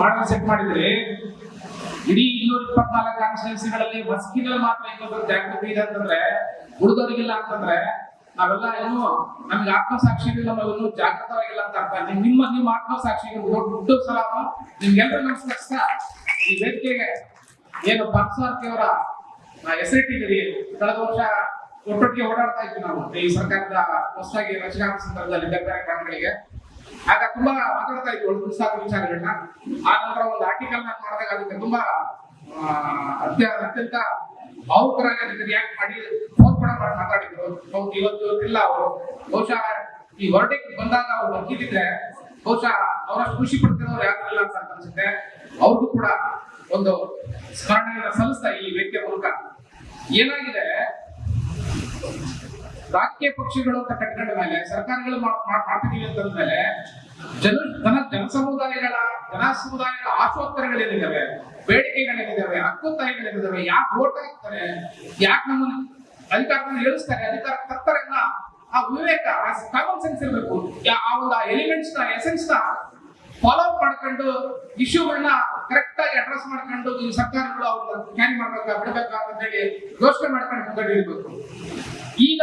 Model set ಮಾಡಿದ್ರೆ ಇಡೀ ಇನ್ನೂರ ಇಪ್ಪತ್ನಾಲ್ಕು ಕಾನ್ಸ್ಟಿಟ್ಯೂನ್ಸಿಗಳಲ್ಲಿ ಮಸ್ಕಿನಲ್ಲಿ ಮಾತ್ರ ಇನ್ನೊಬ್ಬರು ಜಾಗೃತಿ ಇದೆ ಅಂತಂದ್ರೆ, ಉಳಿದವರಿಗಿಲ್ಲ ಅಂತಂದ್ರೆ, ನಾವೆಲ್ಲ ಏನು, ನಮ್ಗೆ ಆತ್ಮಸಾಕ್ಷಿ ಇಲ್ಲ ನಾವು ಇನ್ನೂ ಜಾಗೃತವಾಗಿಲ್ಲ ಅಂತ ಅರ್ಥ. ನಿಮ್ಮ ನಿಮ್ಮ ಆತ್ಮಸಾಕ್ಷಿಗೆ ದೊಡ್ಡ ಸಲಾಮ ನಿಮ್ಗೆಲ್ಲರೂ ನಮಸ್ಕರಿಸ್ತಾ, ಈ ವೇದಿಕೆಗೆ ಏನು ಪಾರ್ಥಸಾರಥಿ ಅವರ ಎಸ್ ಐ ಕಳೆದ ವರ್ಷ ಒಟ್ಟೊಟ್ಟಿಗೆ ಓಡಾಡ್ತಾ ಇದ್ವಿ ನಾವು. ಈ ಸರ್ಕಾರದ ಹೊಸದಾಗಿ ರಚನಾ ಸಂದರ್ಭದಲ್ಲಿ ಕಾರಣಗಳಿಗೆ ಆಗ ತುಂಬಾ ಮಾತಾಡ್ತಾ ಇದ್ವಿ, ಒಂದು ಸಾಕು ವಿಚಾರಗಳನ್ನ ಆ ನಂತರ ಒಂದು ಆರ್ಟಿಕಲ್ ನಾನು ಮಾಡಿದಾಗ ಅದಕ್ಕೆ ತುಂಬಾ ಅತ್ಯಂತ ಭಾವುಕರಾಗಿ ಅದಕ್ಕೆ ರಿಯಾಕ್ಟ್ ಮಾಡಿ ಕೂಡ ಮಾಡಿ ಮಾತಾಡಿದ್ರು. ಅವ್ರು ಇವತ್ತು ಇಲ್ಲ ಅವರು. ಬಹುಶಃ ಈ ವರ್ಡಿಕ್ ಬಂದಾಗ ಅವ್ರು ಬದುಕಿದ್ರೆ ಬಹುಶಃ ಅವರಷ್ಟು ಖುಷಿ ಪಡ್ತಿರೋರು ಯಾರು ಇಲ್ಲ ಅಂತ ಅನ್ಸುತ್ತೆ. ಅವ್ರಿಗೂ ಕೂಡ ಒಂದು ಸ್ಮರಣೆಯನ್ನ ಸಲ್ಲಿಸ್ತಾ ಈ ವ್ಯಕ್ತಿಯ ಮೂಲಕ. ಏನಾಗಿದೆ? ರಾಜಕೀಯ ಪಕ್ಷಗಳು ಅಂತ ಕಟ್ಕೊಂಡ ಮೇಲೆ, ಸರ್ಕಾರಗಳು ಮಾಡ್- ಮಾಡ್- ಮಾಡ್ತಿದೀವಿ ಅಂತಂದ ಮೇಲೆ ಜನ ಜನ ಜನ ಸಮುದಾಯಗಳ ಜನ ಸಮುದಾಯಗಳ ಆಶೋತ್ತರಗಳೇನಿದಾವೆ? ಬೇಡಿಕೆಗಳೇನಿದಾವೆ? ಹಕ್ಕುತ್ತಾಯಿಗಳೇನಿದಾವೆ ಯಾಕೆ ಓಟ್ ಹಾಕ್ತಾರೆ? ಯಾಕೆ ನಮ್ಮನ್ನು ಅಧಿಕಾರವನ್ನು ಹೇಳಿಸ್ತಾರೆ ಅಧಿಕಾರ ತರ್ತಾರೆ ಆ ವಿವೇಕ ಕಾಮನ್ ಸೆನ್ಸ್ ಇರಬೇಕು. ಆ ಒಂದು ಎಲಿಮೆಂಟ್ಸ್ನ ಎಸೆನ್ಸ್ನ ಫಾಲೋ ಅಪ್ ಮಾಡ್ಕೊಂಡು ಇಶ್ಯೂಗಳನ್ನ ಕರೆಕ್ಟ್ ಆಗಿ ಅಡ್ರೆಸ್ ಮಾಡ್ಕೊಂಡು ಈ ಸರ್ಕಾರಗಳು ಅವ್ರನ್ನ ಕ್ಯಾರಿ ಮಾಡ್ಬೇಕಾ, ಬಿಡ್ಬೇಕಾ ಅಂತ ಹೇಳಿ ಯೋಚನೆ ಮಾಡ್ಕೊಂಡು ಮುಂದಡಿಬೇಕು ಈಗ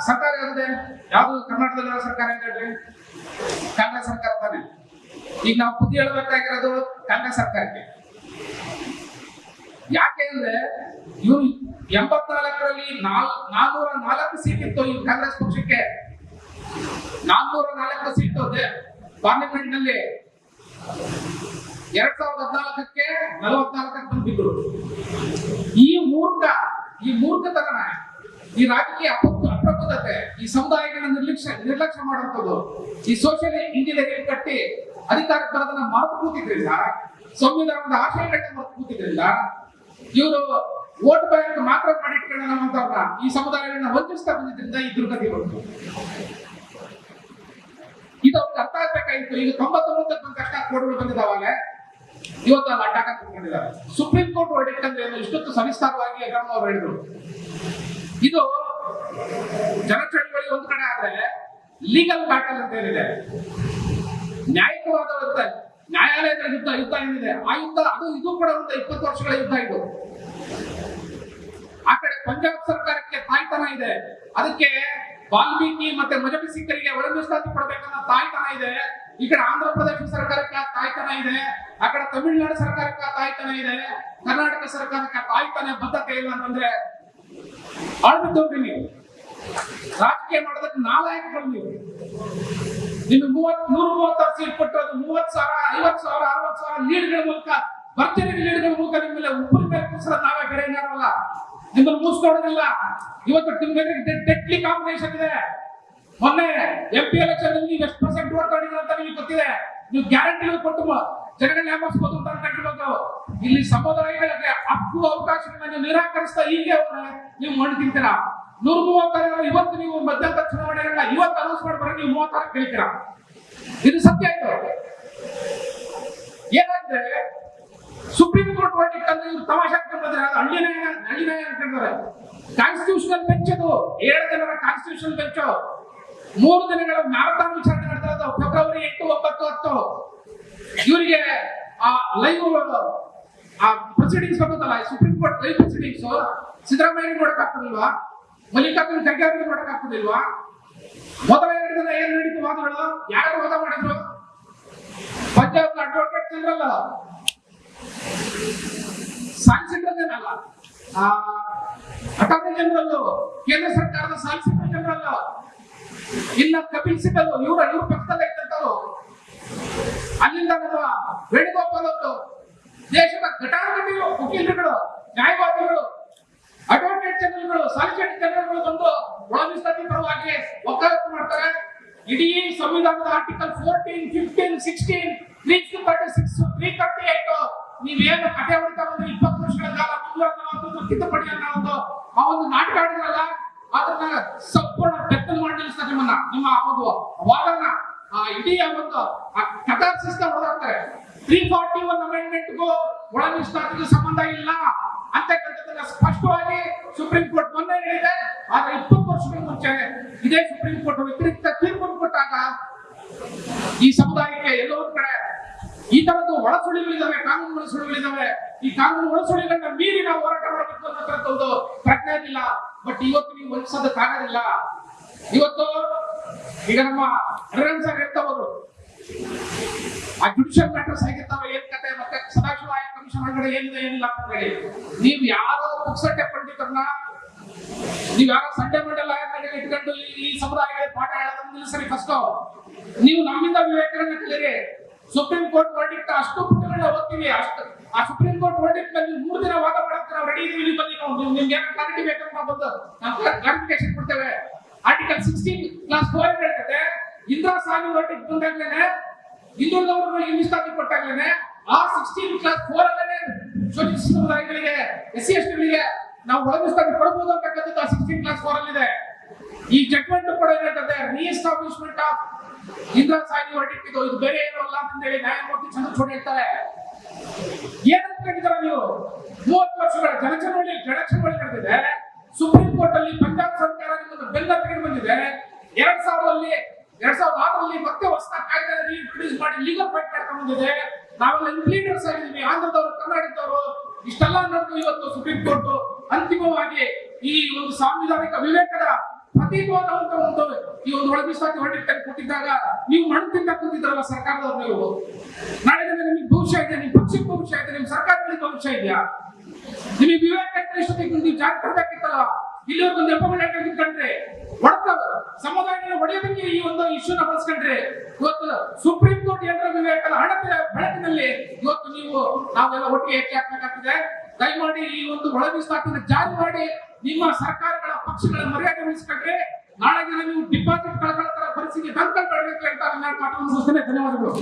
ಸರ್ಕಾರ ಯಾವುದಿದೆ ಯಾವ್ದು ಕರ್ನಾಟಕದಲ್ಲಿ ಸರ್ಕಾರ ಇದೆ ಕಾಂಗ್ರೆಸ್ ಸರ್ಕಾರ ತಾನೆ? ಈಗ ನಾವು ಬುದ್ಧಿ ಹೇಳ್ಬೇಕಾಗಿರೋದು ಕಾಂಗ್ರೆಸ್ ಸರ್ಕಾರಕ್ಕೆ. ಯಾಕೆ ಅಂದ್ರೆ ಇವ್ರು ಎಂಬತ್ನಾಲ್ಕರಲ್ಲಿ ನಾಲ್ ನಾಲ್ಕು ಸೀಟ್ ಇತ್ತು ಈ ಕಾಂಗ್ರೆಸ್ ಪಕ್ಷಕ್ಕೆ. ನಾನ್ನೂರ ನಾಲ್ಕು ಸೀಟ್ ಪಾರ್ಲಿಮೆಂಟ್ನಲ್ಲಿ ಎರಡ್ ಸಾವಿರದ ಹದಿನಾಲ್ಕಕ್ಕೆ ನಲವತ್ನಾಲ್ಕಕ್ಕೆ ಬಂದಿದ್ರು. ಈ ಮೂರ್ಖ, ಈ ಮೂರ್ಖತನ ಈ ರಾಜಕೀಯ ಅಪ್ರ- ಅಪ್ರಬುದ್ಧತೆ ಈ ಸಮುದಾಯಗಳ ನಿರ್ಲಕ್ಷ್ಯ ನಿರ್ಲಕ್ಷ್ಯ ಮಾಡುವಂಥದ್ದು. ಈ ಸೋಷಿಯಲ್ ಇಂಜಿನಿಯರಿಂಗ್ ಕಟ್ಟಿ ಅಧಿಕಾರಕ್ಕೆ ಬರೋದನ್ನ ಮರೆತು ಕೂತಿದ್ರಿಂದ ಸಂವಿಧಾನದ ಆಶಯಗಳನ್ನ ಮರೆತು ಕೂತಿದ್ರಿಂದ ಇವರು ವೋಟ್ ಬ್ಯಾಂಕ್ ಮಾತ್ರ ಮಾಡಿಟ್ಕೊಳ್ಳೋಣ ಈ ಸಮುದಾಯಗಳನ್ನ ವಂಚಿಸ್ತಾ ಬಂದಿದ್ರಿಂದ ಈ ದುರ್ಗತಿ ಬಂತು. ಇದು ಅವ್ರಿಗೆ ಅರ್ಥ ಆಗ್ಬೇಕಾಗಿತ್ತು. ಈಗ ತೊಂಬತ್ತೊಂಬತ್ತಕ್ಕೆ ಬಂದ ತಕ್ಷಣ ಕೋಡ್ಗಳು ಬಂದಿದ್ದಾವಾಗ ಇವತ್ತು ಅಲ್ಲಿ ಅಡ್ಡ ಕುತ್ಕೊಂಡಿದ್ದಾರೆ ಸುಪ್ರೀಂ ಕೋರ್ಟ್ ವರ್ಡಿಕ್ಟ್ ಅಂದ್ರೆ ಏನು? ಇಷ್ಟೊತ್ತು ಸವಿಸ್ತಾರವಾಗಿ ಅವರು ಹೇಳಿದ್ರು. ಇದು ಜನ ಒಂದು ಕಡೆ ಆದ್ರೆ ಲೀಗಲ್ ಬ್ಯಾಟಲ್ ಅಂತ ಏನಿದೆ? ನ್ಯಾಯಿಕವಾದ ನ್ಯಾಯಾಲಯದ ಯುದ್ಧ ಯುದ್ಧ ಏನಿದೆ? ಆ ಯುದ್ಧ, ಅದು ಇದು ಕೂಡ ಒಂದು ಇಪ್ಪತ್ತು ವರ್ಷಗಳ ಯುದ್ಧ ಇದು. ಆ ಕಡೆ ಪಂಜಾಬ್ ಸರ್ಕಾರಕ್ಕೆ ತಾಯ್ತನ ಇದೆ. ಅದಕ್ಕೆ ವಾಲ್ಮೀಕಿ ಮತ್ತೆ ಮಜಬಿ ಸಿಕ್ಕರಿಗೆ ಒಳ ಮೀಸಲಾತಿ ಕೊಡ್ಬೇಕನ್ನೋ ತಾಯ್ತನ ಇದೆ. ಈ ಕಡೆ ಆಂಧ್ರ ಪ್ರದೇಶ ಸರ್ಕಾರಕ್ಕೆ ತಾಯ್ತನ ಇದೆ. ಆ ಕಡೆ ತಮಿಳುನಾಡು ಸರ್ಕಾರಕ್ಕೆ ತಾಯ್ತನ ಇದೆ. ಕರ್ನಾಟಕ ಸರ್ಕಾರಕ್ಕೆ ತಾಯ್ತನ ಬದ್ಧತೆ ಇಲ್ಲ ಅಂತಂದ್ರೆ ಆಳ್ಬಿಟ್ಟು ನೀವು. ರಾಜಕೀಯ ಮಾಡೋದಕ್ಕೆ ನಾಲಾಯಕಗಳು ನೀವು ನಿಮ್ಗೆ ಮೂವತ್ ನೂರ ಮೂವತ್ತಾರು ಸೀಟ್ ಕೊಟ್ಟು ಅದು ಮೂವತ್ ಸಾವಿರ ಐವತ್ ಸಾವಿರ ಅರವತ್ ಸಾವಿರ ಲೀಡ್ಗಳ ಮೂಲಕ ಬರ್ತೀನಿ ಲೀಡ್ಗಳ ಮೂಲಕ ನಿಮ್ಮ ಮೇಲೆ ಉಪ್ಪು ಮೇಲೆ ಕುಸರ ನಾವೇ ಬೇರೆ ಏನಾರಲ್ಲ ನಿಮ್ಮನ್ನು ಮುಗಿಸ್ಕೊಡೋದಿಲ್ಲ ಇವತ್ತು ನಿಮ್ಗೆ ಡೆಡ್ಲಿ ಕಾಂಬಿನೇಷನ್ ಇದೆ. ಮೊನ್ನೆ ಎಂ ಪಿ ಎಲೆಕ್ಷನ್ ನೀವು ಎಷ್ಟು ಪರ್ಸೆಂಟ್ ವೋಟ್ ಮಾಡಿದ್ರೆ ಅಂತ ನಿಮಗೆ ಗೊತ್ತಿದೆ. ನೀವು ಗ್ಯಾರಂಟಿಗಳು ಕೊಟ್ಟು ಜನಗಳನ್ನ ಏಮಾರಿಸಬಹುದು ಅಂತ ಅನ್ಕೊಂಡಿರ್ಬೇಕು ಇಲ್ಲಿ ಸಮುದಾಯಗಳಿಗೆ ಹಕ್ಕು ಅವಕಾಶಗಳನ್ನ ನೀವು ನಿರಾಕರಿಸ್ತಾ ಹೀಗೆ ಅವ್ರೆ ನೀವು ಮಣ್ಣು ತಿಂತೀರಾ? ನೂರ ಮೂವತ್ತಾರು ಇವತ್ತು ನೀವು ಮಧ್ಯಂತರ ಚುನಾವಣೆಗಳನ್ನ ಇವತ್ತು ಅನೌನ್ಸ್ ಮಾಡ್ಬಾರ ನೀವು ಮೂವತ್ತಾರು ಕೇಳ್ತೀರ ಇದು ಸತ್ಯ ಆಯ್ತು. ಏನಾಗಿದೆ ಸುಪ್ರೀಂ ಕೋರ್ಟ್ ವರ್ಡಿಕ್ಟ್ ಅಂದ್ರೆ ಇವ್ರು ತಮಾಷೆ ಅನ್ಕೊಂಡ್ರೆ ಅದು ಹಳ್ಳಿ ನ್ಯಾಯ ಹಳ್ಳಿ ನ್ಯಾಯ ಅಂತಂದ್ರೆ ಕಾನ್ಸ್ಟಿಟ್ಯೂಷನಲ್ ಬೆಂಚ್ ಅದು, ಏಳು ಜನರ ಕಾನ್ಸ್ಟಿಟ್ಯೂಷನಲ್ ಬೆಂಚ್ ಮೂರು ದಿನಗಳ ಮ್ಯಾರಥಾನ್ ವಿಚಾರಣೆ ಇರೋದು ಫೆಬ್ರವರಿ ಎಂಟು, ಒಂಬತ್ತು, ಹತ್ತು. ಇವರಿಗೆ ಆ ಲೈವ್ ಆ ಪ್ರೊಸೀಡಿಂಗ್ಸ್ ಬರ್ತದಲ್ಲ supreme court live proceedings Siddaramaiah ನೋಡಕ್ ಅವರಿಗೆ ನೋಡಕ್ ಆಗ್ತದಿಲ್ವಾ ಮೊದಲ ಎರಡು ದಿನ ಏನ್ ನಡೀತು ವಾದಗಳು ಯಾರು ವಾದ ಮಾಡಿದ್ರು? ಪಂಜಾಬ್ ಅಡ್ವೊಕೇಟ್ ಜನರಲ್ ಸಾಲಿಸಿಟರ್ ಜನರಲ್ಲ ಅಟಾರ್ನಿ ಜನರಲ್ ಕೇಂದ್ರ ಸರ್ಕಾರದ ಸಾಲಿಸಿಟರ್ ಜನರಲ್ ಇಲ್ಲ ಕಪಿಲ್ ಸಿಬಲ್, ಇವರ, ಇವ್ರ ಪಕ್ಕದಲ್ಲೇ ಇದ್ದಂತವ್ರು ಅಲ್ಲಿಂದ ನಮ್ಮ ವೇಣುಗೋಪಾಲ್ ಅವರು ದೇಶದ ಘಟಾನುಘಟಿಗಳು ವಕೀಲರುಗಳು ನ್ಯಾಯವಾದಿಗಳು ಅಡ್ವೊಕೇಟ್ ಜನರಲ್ಗಳು ಸಾಲಿಸಿಟರ್ ಜನರಲ್ಗಳು ಬಂದು ಒಳ ಮೀಸಲಾತಿ ಪರವಾಗಿ ವಕಾಲತ್ತು ಮಾಡ್ತಾರೆ. ಇಡೀ ಸಂವಿಧಾನದ article fourteen fifteen sixteen three thirty six three thirty eight ನೀವೇನು ಕಥೆ ಹೊಡಿತಾ ಬಂದ್ರೆ? ಇಪ್ಪತ್ತು ವರ್ಷಗಳ ಕಾಲ ಮುಂದುವರೆದ ತಿದ್ದುಪಡಿ ಅನ್ನೋ ಒಂದು ಆ ಒಂದು ನಾಟಕ ಆಡಿದ್ರಲ್ಲ ಅದನ್ನ ಸಂಪೂರ್ಣ ಬೆತ್ತಲು ಮಾಡಿ ನಿಲ್ಲಿಸ್ತಾರೆ ನಿಮ್ಮನ್ನ, ನಿಮ್ಮ ಆ ಒಂದು ವಾದನ. ಆ ಇಡೀ ಆ ಒಂದು ಸಿಸ್ಟಮ್ ಹೊಡೆದಾಕ್ತಾರೆ. ತ್ರೀ ಫಾರ್ಟಿ ಒನ್ ಅಮೆಂಡ್ಮೆಂಟ್ಗೂ ಒಳ ಮೀಸಲಾತಿಗೂ ಸಂಬಂಧ ಇಲ್ಲ. ಅಂತಕ್ಕಂಥದ್ದನ್ನ ಸ್ಪಷ್ಟವಾಗಿ ಸುಪ್ರೀಂ ಕೋರ್ಟ್ ಮೊನ್ನೆ ಹೇಳಿದೆ ಆದ್ರೆ ಇಪ್ಪತ್ತು ವರ್ಷಗಳ ಮುಂಚೆ ಇದೇ ಸುಪ್ರೀಂ ಕೋರ್ಟ್ ವ್ಯತಿರಿಕ್ತ ತೀರ್ಪು ಕೊಟ್ಟಾಗ ಈ ಸಮುದಾಯಕ್ಕೆ ಎಲ್ಲೋ ಒಂದ್ ಕಡೆ ಈ ತರದ್ದು ಒಳಸುಳಿಗಳಿದಾವೆ, ಕಾನೂನು ಒಳಸುಳಿಗಳಿದಾವೆ. ಈ ಕಾನೂನು ಒಳಸುಳಿಗಳನ್ನ ಮೀರಿ ನಾವು ಹೋರಾಟ ಮಾಡಬೇಕು ಒಂದು ಪ್ರಜ್ಞೆ ಇಲ್ಲ ಬಟ್ ಇವತ್ತು ನೀವು ಕಾಣಲಿಲ್ಲ ಇವತ್ತು ಈಗ ನಮ್ಮ ಸರ್ ಹೇಳ್ತಾ ಹೋದ್ರು. ಆ ಜುಡಿಷಿಯಲ್ ಮ್ಯಾಟರ್ಸ್ ಆಗಿರ್ತಾವೆ ಕಮಿಷನ್ ಏನಿದೆ, ಏನಿಲ್ಲ ಕಡೆ ನೀವು ಯಾರೋ ಪುಕ್ಸಟ್ಟೆ ಪಂಡಿತರನ್ನ, ನೀವು ಯಾರೋ ಸಂಡೆ ಮಂಡಲ ಇಟ್ಕೊಂಡು ಈ- ಸಮುದಾಯಗಳಿಗೆ ಪಾಠ ಹೇಳೋದನ್ನ ನಿಲ್ಲಿಸ್ರಿ ಫಸ್ಟ್ ನೀವು ನಮ್ಮಿಂದ ವಿವೇಕರನ್ನ ಕಲೀರಿ ಸುಪ್ರೀಂ ಕೋರ್ಟ್ ವರ್ಡಿಕ್ಟ್ ಅಷ್ಟು ಪುಟಗಳನ್ನ ಓದ್ತೀವಿ. ಅಷ್ಟು ಆ ಸುಪ್ರೀಂ ಕೋರ್ಟ್ ವರ್ಡಿಕ್ಟ್ನಲ್ಲಿ ಮೂರು ದಿನ ವಾದ ಮಾಡಕ್ಕೆ ರೆಡಿ ಇದೀವಿ ನೀವು ಬನ್ನಿ. ನಾವು ನಿಮ್ಗೆ ಯಾರು ಕ್ಲಾರಿಟಿ ಬೇಕಂತ ನಾವು ಬಂದು ನಾವು ಕ್ಲಾರಿಫಿಕೇಶನ್ ಕೊಡ್ತೇವೆ. ಆರ್ಟಿಕಲ್ ಸಿಕ್ಸ್ಟೀನ್ ಕ್ಲಾಸ್ ಫೋರ್ ಹೇಳ್ತದೆ? ಇಂದ್ರ ಸಾಲಿ ವರ್ಡಿಕ್ಟ್ ಬಂದಾಗ್ಲೇನೆ ಹಿಂದುಳಿದವರು ಹಿಂದೂಸ್ತಾನಿ ಕೊಟ್ಟಾಗ್ಲೇನೆ ಆ ಸಿಕ್ಸ್ಟೀನ್ ಕ್ಲಾಸ್ ಫೋರ್ ಅಲ್ಲೇ ಶೋಷಿತ ಸಮುದಾಯಗಳಿಗೆ ಎಸ್ ಟಿಗಳಿಗೆ ನಾವು ಒಳಗಿಸ್ತಾಗಿ ಕೊಡಬಹುದು ಅಂತಕ್ಕಂಥದ್ದು ಆ ಸಿಕ್ಸ್ಟೀನ್ ಕ್ಲಾಸ್ ಫೋರ್ ಅಲ್ಲಿದೆ ಈ ಜಡ್ಮೆಂಟ್ ಕೂಡ ಏನ್ ಹೇಳ್ತದೆ ರೀಎಸ್ಟಾಬ್ಲಿಷ್ಮೆಂಟ್ ಆಫ್ ಇಂದ್ರ ಸಾಲಿ ಹೊರಟಿಟ್ಟಿದ್ದು ಇದು ಬೇರೆ ಏನೋ ಅಲ್ಲ ಅಂತ ಹೇಳಿ ನ್ಯಾಯಮೂರ್ತಿ ಚಂದ್ರಚೂಡ್ ಹೇಳ್ತಾರೆ. ಏನಂತ ಹೇಳಿದಾರ ನೀವು? ಮೂವತ್ತು ವರ್ಷಗಳ ಜನಚಳವಳಿ ಜನಚಳವಳಿ ನಡೆದಿದೆ. ಸುಪ್ರೀಂ ಕೋರ್ಟ್ ಅಲ್ಲಿ ಪಂಜಾಬ್ ಸರ್ಕಾರ ನಿಮ್ಮನ್ನು ಬೆಲ್ಲ ತೆಗೆದು ಬಂದಿದೆ. ಎರಡ್ ಸಾವಿರದಲ್ಲಿ, ಎರಡ್ ಸಾವಿರದ ಆರರಲ್ಲಿ ಮತ್ತೆ ಹೊಸ ಕಾಯ್ದೆ ರೀಇಂಟ್ರೊಡ್ಯೂಸ್ ಮಾಡಿ ಲೀಗಲ್ ಫೈಟ್ ಮಾಡ್ಕೊಂಡು ನಾವೆಲ್ಲ ಇನ್ಫ್ಲೀಡರ್ಸ್ ಆಗಿದ್ದೀವಿ. ಆಂಧ್ರದವರು ಕರ್ನಾಟಕದವರು ಇಷ್ಟೆಲ್ಲ ನಡೆದು ಇವತ್ತು ಸುಪ್ರೀಂ ಕೋರ್ಟ್. ಅಂತಿಮವಾಗಿ ಈ ಒಂದು ಸಾಂವಿಧಾನಿಕ ವಿವೇಕದ ಪ್ರತಿಪಾದವಂತ ಒಂದು ಈ ಒಂದು ಒಳಗಿಸಾತಿ ಹೊರಡಿಟ್ಟಲ್ಲಿ ಕೊಟ್ಟಿದ್ದಾಗ ನೀವು ಮಣ್ಣು ತಿಂದ ಕೂತಿದ್ರಲ್ಲ ಸರ್ಕಾರದವ್ರು ನೀವು? ನಾಳೆ ನಿಮ್ಗೆ ನಿಮಗೆ ಭವಿಷ್ಯ ಇದೆ ನಿಮ್ಮ ಪಕ್ಷಕ್ಕೆ ಭವಿಷ್ಯ ಇದೆ, ನಿಮ್ ಸರ್ಕಾರಗಳಿಗೆ ಭವಿಷ್ಯ ಇದೆಯಾ? ನಿಮಗೆ ವಿವೇಕ ಇಷ್ಟೊತ್ತಿಗೆ ನೀವು ಜಾರಿ ಕೊಡ್ಬೇಕಿತ್ತಲ್ಲ? ಇಲ್ಲಿವರೆಗೂ ಒಂದು ಎಪ್ಪಗಳು ನಿಂತ್ಕೊಂಡ್ರೆ ಹೊಡೆದ ಸಮುದಾಯಗಳ ಹೊಡೆಯೋದಕ್ಕೆ ಈ ಒಂದು ಇಶ್ಯೂನ ಬಳಸ್ಕೊಂಡ್ರೆ, ಇವತ್ತು ಸುಪ್ರೀಂ ಕೋರ್ಟ್ ಏನಾರ ವಿವೇಕದ ಹಣದ ಬೆಳಕಿನಲ್ಲಿ ಇವತ್ತು ನೀವು ನಾವೆಲ್ಲ ಒಟ್ಟಿಗೆ ಹೆಚ್ಚು ಹಾಕ್ಬೇಕಾಗ್ತದೆ? ದಯಮಾಡಿ ಈ ಒಂದು ಒಳ ಮೀಸಲಾತಿನ ಜಾರಿ ಮಾಡಿ ನಿಮ್ಮ ಸರ್ಕಾರಗಳ ಪಕ್ಷಗಳ ಮರ್ಯಾದೆ ಉಳಿಸ್ಕೊಂಡ್ರೆ ನಾಳೆ ದಿನ ನೀವು ಡಿಪಾಸಿಟ್ ಕಳ್ಕೊಳ್ಳೋ ತರ ಪರಿಸ್ಥಿತಿ ತಂದ್ಕೊಳ್ಬೇಡಿ ಅಂತ ನನ್ನ ಮಾತನ್ನು ಧನ್ಯವಾದಗಳು.